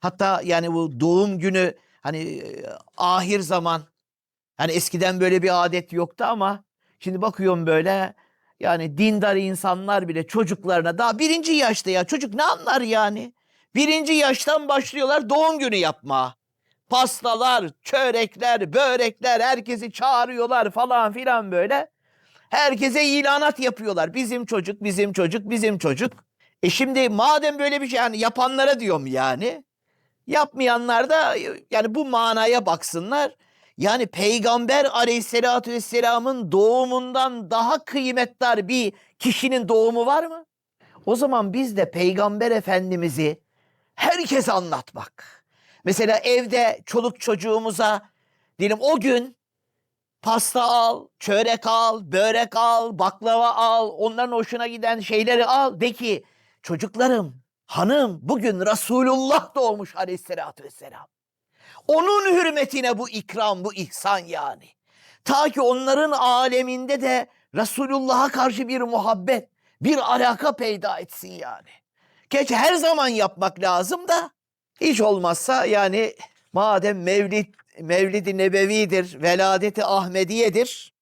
Hatta yani bu doğum günü hani ahir zaman hani eskiden böyle bir adet yoktu ama şimdi bakıyorum böyle yani dindar insanlar bile çocuklarına daha birinci yaşta ya çocuk ne anlar yani? Birinci yaştan başlıyorlar doğum günü yapma. Pastalar, çörekler, börekler herkesi çağırıyorlar falan filan böyle. Herkese ilanat yapıyorlar. Bizim çocuk, bizim çocuk, bizim çocuk. E şimdi madem böyle bir şey yani yapanlara diyorum yani. Yapmayanlar da yani bu manaya baksınlar. Yani Peygamber aleyhissalatü vesselamın doğumundan daha kıymetli bir kişinin doğumu var mı? O zaman biz de Peygamber Efendimiz'i herkese anlatmak. Mesela evde çoluk çocuğumuza diyelim o gün pasta al, çörek al, börek al, baklava al, onların hoşuna giden şeyleri al. De ki çocuklarım, hanım bugün Resulullah doğmuş aleyhissalatü vesselam. Onun hürmetine bu ikram, bu ihsan yani. Ta ki onların aleminde de Resulullah'a karşı bir muhabbet, bir alaka peyda etsin yani. Geç her zaman yapmak lazım da hiç olmazsa yani madem mevlid Mevlid-i Nebevi'dir, veladeti Ahmediye'dir.